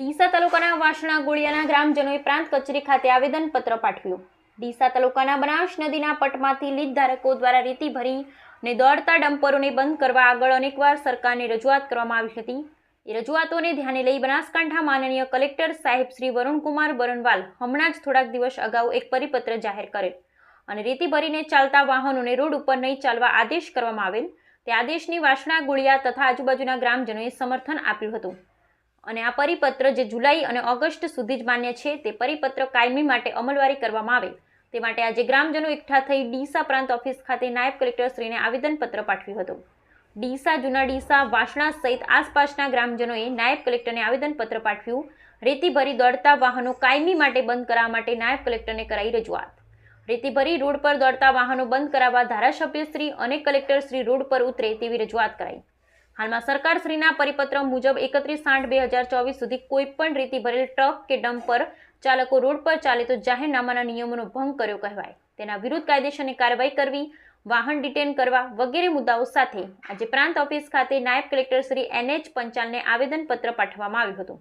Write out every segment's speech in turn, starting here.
ડીસા તાલુકાના વાસણા ગોળિયાના ગ્રામજનોએ પ્રાંત કચેરી ખાતે આવેદનપત્ર પાઠવ્યું. ડીસા તાલુકાના બનાસ નદીના પટમાંથી લીજ ધારકો દ્વારા રેતી ભરી અને દોડતા ડમ્પરોને બંધ કરવા આગળ અનેકવાર સરકારને રજૂઆત કરવામાં આવી હતી. એ રજૂઆતોને ધ્યાને લઈ બનાસકાંઠા માનનીય કલેક્ટર સાહેબ શ્રી વરુણકુમાર બરનવાલ હમણાં જ થોડાક દિવસ અગાઉ એક પરિપત્ર જાહેર કરેલ અને રેતી ભરીને ચાલતા વાહનોને રોડ ઉપર નહીં ચાલવા આદેશ કરવામાં આવેલ. તે આદેશની વાસણા ગોળિયા તથા આજુબાજુના ગ્રામજનોએ સમર્થન આપ્યું હતું. અને આ પરિપત્ર જે જુલાઈ અને ઓગસ્ટ સુધી જ માન્ય છે, તે પરિપત્ર કાયમી માટે અમલવારી કરવામાં આવે. તે માટે આજે ગ્રામજનો એકઠા થઈ ડીસા પ્રાંત ઓફિસ ખાતે નાયબ કલેક્ટરશ્રીને આવેદનપત્ર પાઠવ્યું હતું. ડીસા, જૂના ડીસા, વાસણા સહિત આસપાસના ગ્રામજનોએ નાયબ કલેક્ટરને આવેદનપત્ર પાઠવ્યું. રેતી ભરી દોડતા વાહનો કાયમી માટે બંધ કરાવવા માટે નાયબ કલેક્ટરને કરાઈ રજૂઆત. રેતી ભરી રોડ પર દોડતા વાહનો બંધ કરાવવા ધારાસભ્યશ્રી અને કલેક્ટરશ્રી રોડ પર ઉતરે તેવી રજૂઆત કરાઈ. હાલમાં સરકારશ્રીના પરિપત્ર મુજબ એકત્રીસ આઠ બે હજાર ચોવીસ સુધી કોઈપણ રીતે ભરેલ ટ્રક કે ડમ્પર ચાલકો રોડ પર ચાલે તો જાહેરનામાના નિયમોનો ભંગ કર્યો કહેવાય. તેના વિરુદ્ધ કાયદેસરની કાર્યવાહી કરવી, વાહન ડિટેન કરવા વગેરે મુદ્દાઓ સાથે આજે પ્રાંત ઓફિસ ખાતે નાયબ કલેક્ટર શ્રી એનએચ પંચાલને આવેદનપત્ર પાઠવવામાં આવ્યું હતું.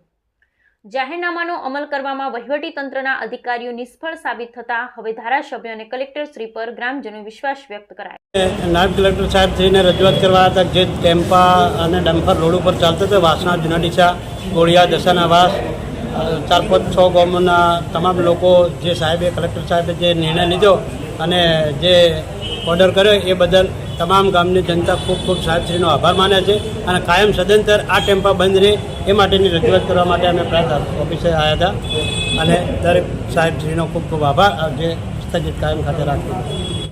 જાહેરનામાનો અમલ કરવામાં વહીવટી તંત્રના અધિકારીઓ નિષ્ફળ સાબિત થતા હવે ધારાસભ્ય અને કલેક્ટર શ્રી પર ગ્રામજનો વિશ્વાસ વ્યક્ત કરાયો. નાયબ કલેક્ટર સાહેબ થઈને રજૂઆત કરવા હતા જે ટેમ્પા અને ડમ્પર રોડ ઉપર ચાલતા હતા, વાસણા જૂના ડીસા ગોળિયા દશાના વાસ ચાર પાંચ છ ગામોના તમામ લોકો જે સાહેબે, કલેક્ટર સાહેબે જે નિર્ણય લીધો અને જે ઓર્ડર કર્યો એ બદલ તમામ ગામની જનતા ખૂબ ખૂબ સાહેબશ્રીનો આભાર માને છે અને કાયમ સદંતર આ ટેમ્પા બંધ રહે એ માટેની રજૂઆત કરવા માટે અમે પ્રાંત ઓફિસે આવ્યા હતા. અને દરેક સાહેબશ્રીનો ખૂબ ખૂબ આભાર. જે સ્થગિત કાયમ ખાતે રાખ્યું